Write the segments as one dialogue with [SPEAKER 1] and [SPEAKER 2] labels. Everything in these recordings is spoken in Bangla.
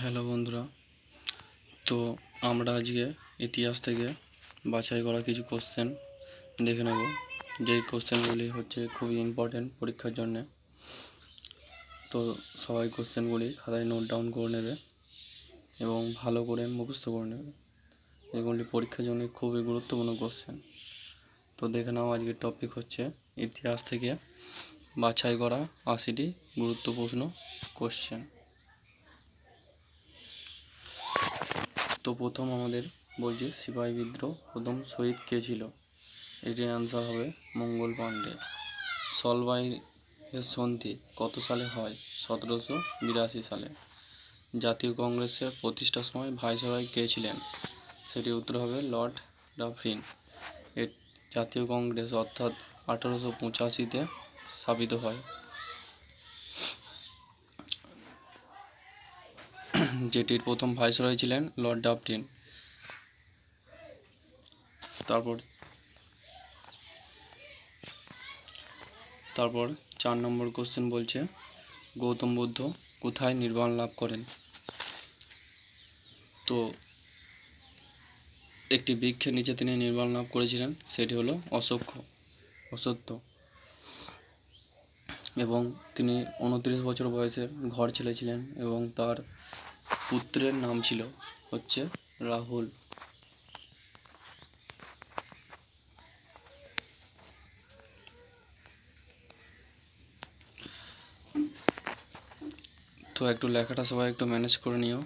[SPEAKER 1] হ্যালো বন্ধুরা, তো আমরা আজকে ইতিহাস থেকে বাছাই করা কিছু কোশ্চেন দেখে নেব। যেই কোশ্চেনগুলি হচ্ছে খুবই ইম্পর্টেন্ট পরীক্ষার জন্যে। তো সবাই কোশ্চেনগুলি খাতায় নোট ডাউন করে নেবে এবং ভালো করে মুখস্থ করে নেবে। এগুলি পরীক্ষার জন্য খুবই গুরুত্বপূর্ণ কোশ্চেন তো দেখে নাও আজকের টপিক হচ্ছে ইতিহাস থেকে বাছাই করা আশিটি গুরুত্বপূর্ণ কোশ্চেন তো প্রথম আমাদের বলছি সিপাহী বিদ্রোহ, প্রথম শহীদ কে ছিল? এটির অ্যান্সার হবে মঙ্গল পাণ্ডে সলবাই এর সন্ধি কত সালে হয়? সতেরোশো বিরাশি সালে। জাতীয় কংগ্রেসের প্রতিষ্ঠার সময় ভাইসরয় কে ছিলেন? সেটির উত্তর হবে লর্ড ডাফরিন। এর জাতীয় কংগ্রেস অর্থাৎ আঠারোশো পঁচাশিতে স্থাপিত হয়। যেটির প্রথম ভাইসরয় ছিলেন লর্ড ডাফরিন তারপর তারপর চার নম্বর কোশ্চেন বলছে, গৌতম বুদ্ধ কোথায় নির্বাণ লাভ করেন? তো, একটি বৃক্ষের নিচে তিনি নির্বাণ লাভ করেছিলেন, সেটি হলো অসক্ষ অসত্য এবং তিনি উনত্রিশ বছর বয়সে ঘর ছেলে ছিলেন এবং তার পুত্রের নাম ছিল হচ্ছে রাহুল। তো একটু লেখাটা সবাই একটু ম্যানেজ করে নিও।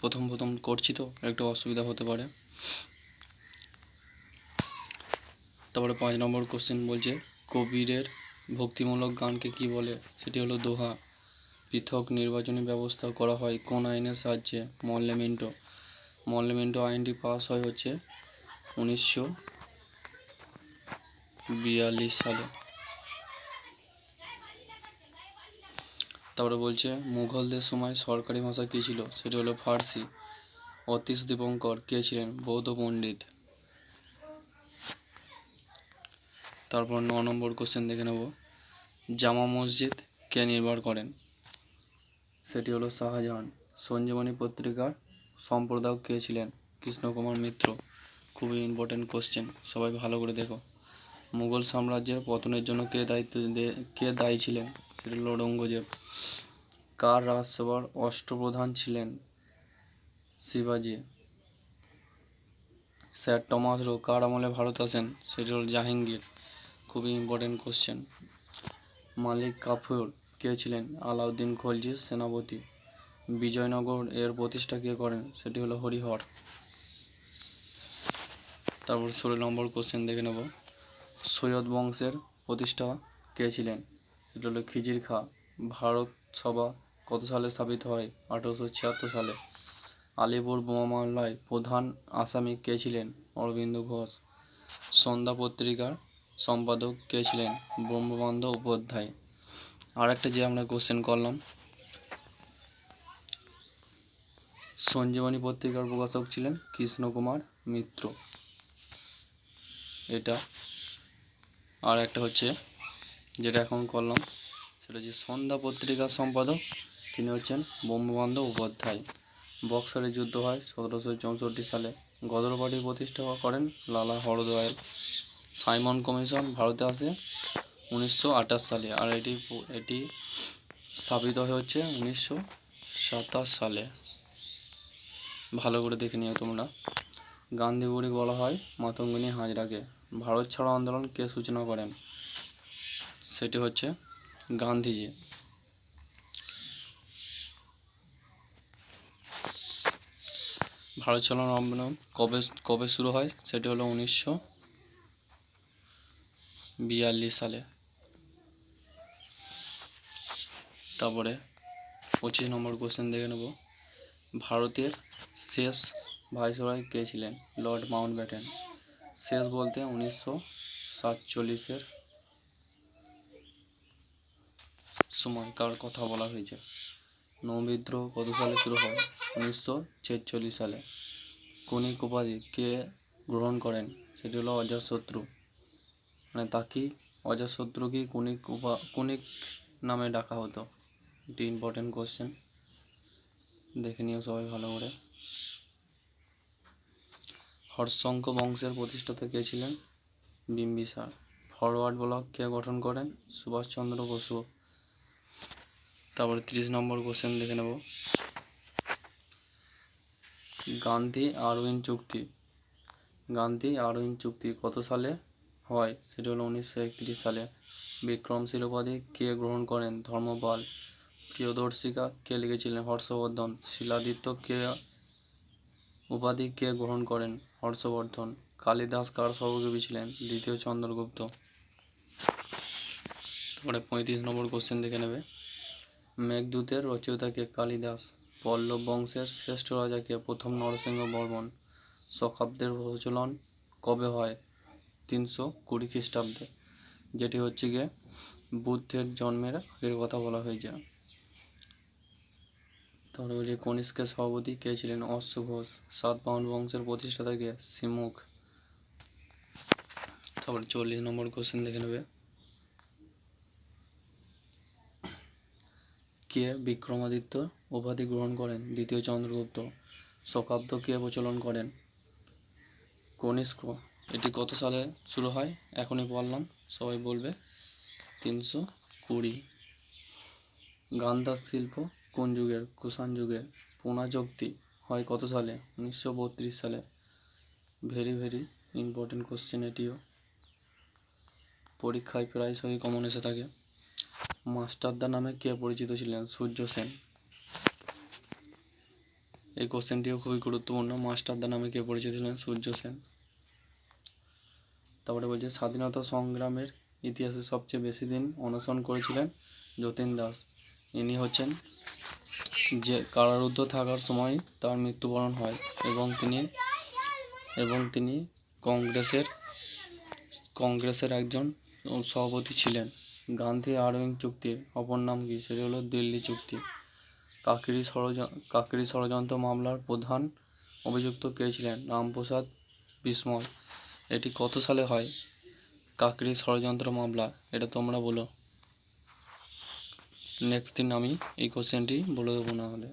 [SPEAKER 1] প্রথম প্রথম করছি তো, একটু অসুবিধা হতে পারে। তারপরে পাঁচ নম্বর কোশ্চেন বলছে, কবিরের ভক্তিমূলক গানকে কি বলে? সেটি হলো দোহা। পৃথক নির্বাচনী ব্যবস্থা করা হয় কোন আইনের সাহায্যে? মল্লেমেন্টো মল্লেমেন্টো আইনটি পাস হয় হচ্ছে উনিশশো বিয়াল্লিশ সালে। তারপরে বলছে, মুঘলদের সময় সরকারি ভাষা কী ছিল? সেটি হলো ফার্সি। অতীশ দীপঙ্কর, কে ছিলেন? বৌদ্ধ পণ্ডিত। তারপর ন নম্বর কোশ্চেন দেখে নেব। জামা মসজিদ কে নির্ভর করেন? সেটি হলো শাহজাহান। সঞ্জীবনী পত্রিকার সম্পাদক কে ছিলেন? কৃষ্ণকুমার মিত্র। খুবই ইম্পর্টেন্ট কোশ্চেন সবাই ভালো করে দেখো। মুঘল সাম্রাজ্যের পতনের জন্য কে দায়িত্ব কে দায়ী ছিলেন? সেটি হল ঔরঙ্গজেব। কার রাজসভার অষ্টপ্রধান ছিলেন? শিবাজি। স্যার টমাস রো, কার আমলে ভারত আসেন? সেটি হল জাহাঙ্গীর। খুবই ইম্পর্টেন্ট কোশ্চেন মালিক কাফুর। কে ছিলেন? আলাউদ্দিন খলজির সেনাপতি। বিজয়নগর এর প্রতিষ্ঠা কে করেন? সেটি হলো হরিহর তারপর ষোলো নম্বর কোশ্চেন দেখে নেব। সৈয়দ বংশের প্রতিষ্ঠা কে ছিলেন? সেটা হলো খিজির খা। ভারত সভা কত সালে স্থাপিত হয়? আঠেরোশো ছিয়াত্তর সালে। আলিপুর বোমা মামলায় প্রধান আসামি কে ছিলেন? অরবিন্দ ঘোষ। সন্ধ্যা পত্রিকার সম্পাদক কে ছিলেন? ব্রহ্মবন্ধ উপাধ্যায়। আর একটা যে আমরা কোশ্চেন করলাম, সঞ্জীবনী পত্রিকার প্রকাশক ছিলেন কৃষ্ণকুমার মিত্র। এটা আর একটা হচ্ছে যেটা এখন করলাম, সেটা হচ্ছে সন্ধ্যা পত্রিকার সম্পাদক, তিনি হচ্ছেন বঙ্গবন্ধু উপাধ্যায়। বক্সারে যুদ্ধ হয় সতেরোশো চৌষট্টি সালে। গদর পার্টি প্রতিষ্ঠা করেন লালা হরদয়াল। সাইমন কমিশন ভারতে আসে। উনিশশো আঠাশ সালে, আর এটি এটি স্থাপিত হয়ে হচ্ছে উনিশশো সাতাশ সালে। ভালো করে দেখে নিও তোমরা। গান্ধী বুড়ি বলা হয় মাতঙ্গিনী হাজরাকে। ভারত ছাড়ো আন্দোলন কে সূচনা করেন? সেটি হচ্ছে গান্ধীজি। ভারত ছাড়ো আন্দোলন কবে কবে শুরু হয়? সেটি হলো উনিশশো বিয়াল্লিশ সালে। তারপরে পঁচিশ নম্বর কোশ্চেন দেখে নেব। ভারতের শেষ ভাইসরয় কে ছিলেন? লর্ড মাউন্ট ব্যাটেন শেষ বলতে উনিশশো সাতচল্লিশের সময় কার কথা বলা হয়েছে? নৌবিদ্রোহ কত সালে শুরু হয় উনিশশো ছেচল্লিশ সালে। কনিক উপাধি কে গ্রহণ করেন? সেটি হলো অজাতশত্রু মানে তাকে অজাতশত্রুকেই কনিক উপা কনিক নামে ডাকা হতো। এটি ইম্পর্টেন্ট কোশ্চেন দেখে নিও সবাই ভালো করে। হর্ষঙ্ক বংশের প্রতিষ্ঠাতা কে ছিলেন? বিম্বিসার ফরওয়ার্ড ব্লক কে গঠন করেন? সুভাষচন্দ্র বসু। তারপরে তিরিশ নম্বর কোশ্চেন দেখে নেব। গান্ধী আরউইন চুক্তি। গান্ধী আরউইন চুক্তি কত সালে হয়? সেটা হলো উনিশশো একত্রিশ সালে। বিক্রমশীল উপাধি কে গ্রহণ করেন? ধর্মপাল। প্রিয়দর্শিকা কে লিখেছিলেন? হর্ষবর্ধন। শিলাদিত্য কে উপাধি কে গ্রহণ করেন? হর্ষবর্ধন। কালিদাস কার সর্বকবি ছিলেন? দ্বিতীয় চন্দ্রগুপ্ত। তারপরে পঁয়ত্রিশ নম্বর কোশ্চেন দেখে নেবে। মেঘদূতের রচয়িতাকে কালিদাস। পল্লব বংশের শ্রেষ্ঠ রাজাকে প্রথম নরসিংহ বর্মন। শকাব্দের প্রচলন কবে হয়? তিনশো কুড়ি খ্রিস্টাব্দে। যেটি হচ্ছে গিয়ে বুদ্ধের জন্মের আগের কথা বলা হয়েছে। বলছে কনিষ্কের সভাপতি কে ছিলেন অশ্ব ঘোষ? সাতবাহন বংশের প্রতিষ্ঠাতা কে? সিমুখ তারপরে চল্লিশ নম্বর কোশ্চেন দেখে নেবে। কে বিক্রমাদিত্য উপাধি গ্রহণ করেন? দ্বিতীয় চন্দ্রগুপ্ত। শকাব্দ কে প্রচলন করেন? কনিষ্ক। এটি কত সালে শুরু হয়? এখনই বললাম, সবাই বলবে তিনশো কুড়ি। গান্ধার শিল্প কোন যুগের? কুষাণ যুগের। পুনাযুক্তি হয় কত সালে? উনিশশো বত্রিশ সালে। ভেরি ভেরি ইম্পর্টেন্ট কোশ্চেন এটিও। পরীক্ষায় প্রায়শই কমন এসে থাকে। মাস্টারদা নামে কে পরিচিত ছিলেন? সূর্য সেন। এই কোশ্চেনটিও খুবই গুরুত্বপূর্ণ। মাস্টারদা নামে কে পরিচিত ছিলেন? সূর্য সেন। তারপরে বলছে, স্বাধীনতা সংগ্রামের ইতিহাসে সবচেয়ে বেশি দিন অনশন করেছিলেন যতীন দাস। ইনি হচ্ছেন যে কারারুদ্ধ থাকার সময় তার মৃত্যুবরণ হয় এবং তিনি এবং তিনি কংগ্রেসের কংগ্রেসের একজন সভাপতি ছিলেন। গান্ধী আরউইন চুক্তির অপর নাম কি? সেটি হলো দিল্লি চুক্তি। কাকরি ষড়য কাকরি ষড়যন্ত্র মামলার প্রধান অভিযুক্ত কে ছিলেন? রামপ্রসাদ বিসমল। এটি কত সালে হয়? কাকরি ষড়যন্ত্র মামলা, এটা তোমরা বলো। নেক্সট দিন আমি এই কোশ্চেনটি বলে দেবো না হলে।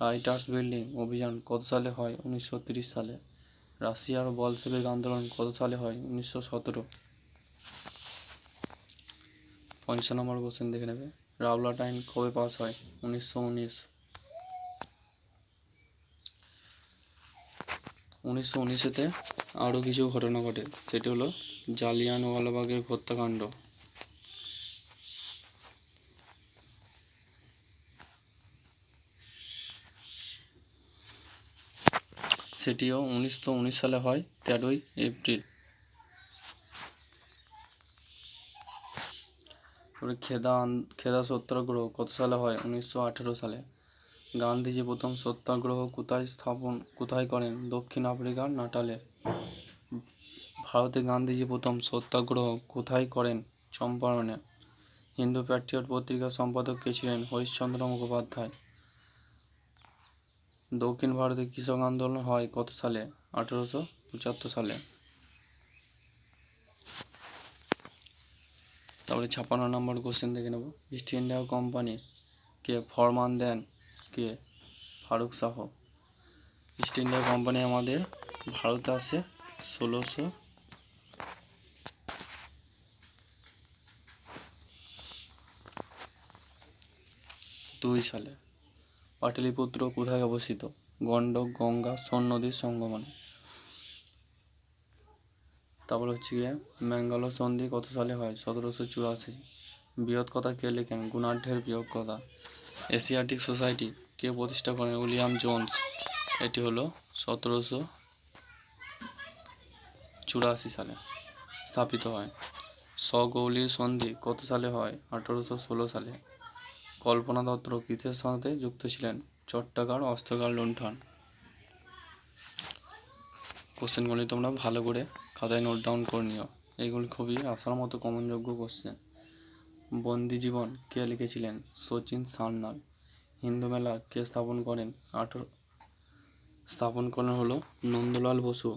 [SPEAKER 1] রাইটার্স বিল্ডিং অভিযান কত সালে হয়? উনিশশো সালে। রাশিয়ার বলসেবিক আন্দোলন কত সালে হয়? উনিশশো সতেরো। পঞ্চাশ নম্বর কোশ্চেন দেখে নেবে। রাওলাট আইন কবে পাস হয়? উনিশশো উনিশ। উনিশশো উনিশেতে আরও কিছু ঘটনা ঘটে। সেটি হলো জালিয়ানওয়ালাবাগের হত্যাকাণ্ড। সেটিও উনিশশো উনিশ সালে হয়, তেরোই এপ্রিল। তারপরে খেদা খেদা সত্যাগ্রহ কত সালে হয়? উনিশশো আঠেরো সালে। গান্ধীজি প্রথম সত্যাগ্রহ কোথায় স্থাপন, কোথায় করেন? দক্ষিণ আফ্রিকার নাটালে। ভারতে গান্ধীজি প্রথম সত্যাগ্রহ কোথায় করেন? চম্পারণে। হিন্দু প্যাট্রিয়ট পত্রিকার সম্পাদক কে ছিলেন? হরিশ্চন্দ্র মুখোপাধ্যায়। দক্ষিণ ভারতে কৃষক আন্দোলন হয় কত সালে? আঠেরোশো পঁচাত্তর সালে। তারপরে ছাপ্পান্ন নম্বর কোশ্চেন দেখে নেব। ইস্ট ইন্ডিয়া কোম্পানি কে ফরমান দেন কে? Farooq Shah east India company আমাদের ভারতে আসে ষোলোশো দুই সালে। পাটলিপুত্র কোথায় অবস্থিত? গণ্ডক, গঙ্গা, সোন নদীর সঙ্গমনে। তারপর হচ্ছে গিয়ে ম্যাঙ্গালোর সন্ধি কত সালে হয়? সতেরোশো চুরাশি। বৃহৎ কথা কে লেখেন? গুণাঢ্যের বৃহৎ কথা। এশিয়াটিক সোসাইটি কে প্রতিষ্ঠা করেন? William Jones. এটি হলো সতেরোশো চুরাশি সালে স্থাপিত হয়। স্বগৌলীর সন্ধি কত সালে হয়? আঠেরোশো ষোলো সালে। কল্পনা দত্ত কিসের সাথে যুক্ত ছিলেন চট্টাকার অস্ত্রকার লুণ্ঠন। কোশ্চেনগুলি তোমরা ভালো করে খাতায় নোট ডাউন করে নিও। এইগুলি খুবই আসার মতো কমনযোগ্য কোশ্চেন বন্দি জীবন কে লিখেছিলেন? সচিন সান্যাল। হিন্দু মেলা কে স্থাপন করেন? আঠেরো স্থাপন করেন হলো নন্দলাল বসু।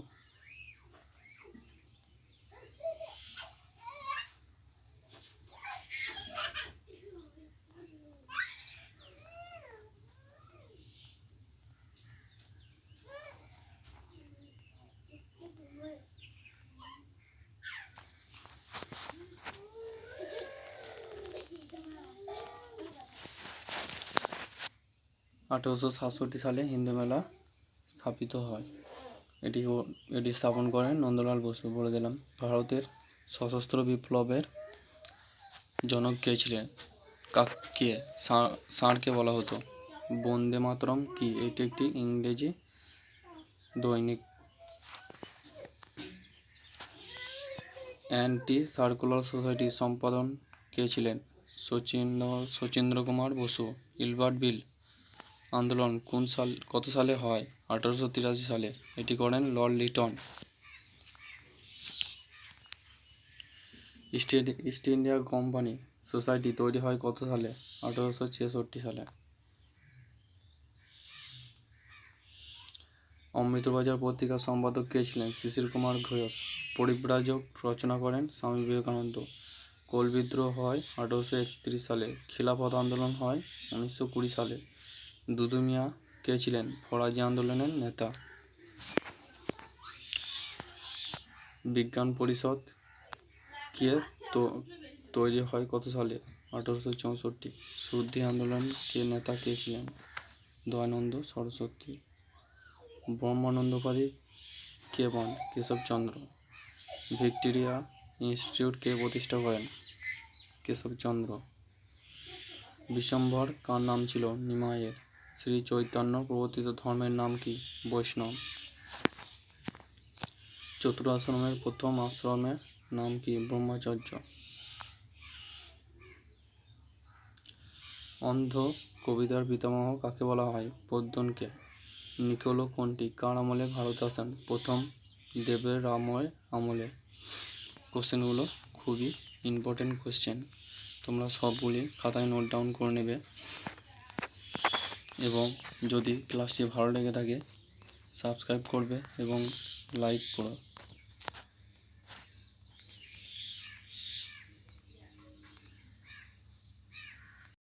[SPEAKER 1] আঠেরোশো সাতষট্টি সালে হিন্দু মেলা স্থাপিত হয়। এটি এটি স্থাপন করেন নন্দলাল বসু। বলে দিলাম, ভারতের সশস্ত্র বিপ্লবের জনক কে ছিলেন? কাকে ষাঁ- ষাঁড়কে বলা হতো। বন্দে মাতরম কি? এটি একটি ইংরেজি দৈনিক অ্যান্টি সার্কুলার সোসাইটি সম্পাদন কে ছিলেন? Sachindra Sachindra Kumar Basu, Ilbert bill. আন্দোলন কোন সাল, কত সালে হয়? আঠারোশো তিরাশি সালে। এটি করেন lord Lytton. East east India company society তৈরি হয় কত সালে? আঠারোশো ছেষট্টি সালে। অমৃতবাজার পত্রিকার সম্পাদক কে ছিলেন? শিশির কুমার ঘোষ। পরিব্রাজক রচনা করেন স্বামী বিবেকানন্দ। কোল বিদ্রোহ হয় আঠারোশো একত্রিশ সালে। খিলাফত আন্দোলন হয় উনিশশো কুড়ি সালে। দুদু মিয়া কে ছিলেন? ফরাজি আন্দোলনের নেতা। বিজ্ঞান পরিষদ, কে তো তৈরি হয় কত সালে? আঠারোশো চৌষট্টি। শুদ্ধি আন্দোলন, কে নেতা, কে ছিলেন? দয়ানন্দ সরস্বতী। ব্রহ্মানন্দকারী কে বন? কেশবচন্দ্র ভিক্টোরিয়া ইনস্টিটিউট, কে প্রতিষ্ঠা করেন? কেশবচন্দ্র বিশ্বম্ভর কার নাম ছিল? নিমাইয়ের। শ্রী চৈতন্য প্রবর্তিত ধর্মের নাম কি? বৈষ্ণব। চতুরাশ্রমের প্রথম আশ্রমের নাম কি? ব্রহ্মচর্য। অন্ধ কবিতার পিতামহ কাকে বলা হয়? পদ্মনকে নিকোলো কোনটি? কার আমলে ভারত আসেন? প্রথম দেবের রাময়ের আমলে। কোশ্চেনগুলো খুবই ইম্পর্টেন্ট কোশ্চেন তোমরা সবগুলি খাতায় নোট ডাউন করে নেবে। এবং যদি ক্লাসটি ভালো লেগে থাকে সাবস্ক্রাইব করবে এবং লাইক করো।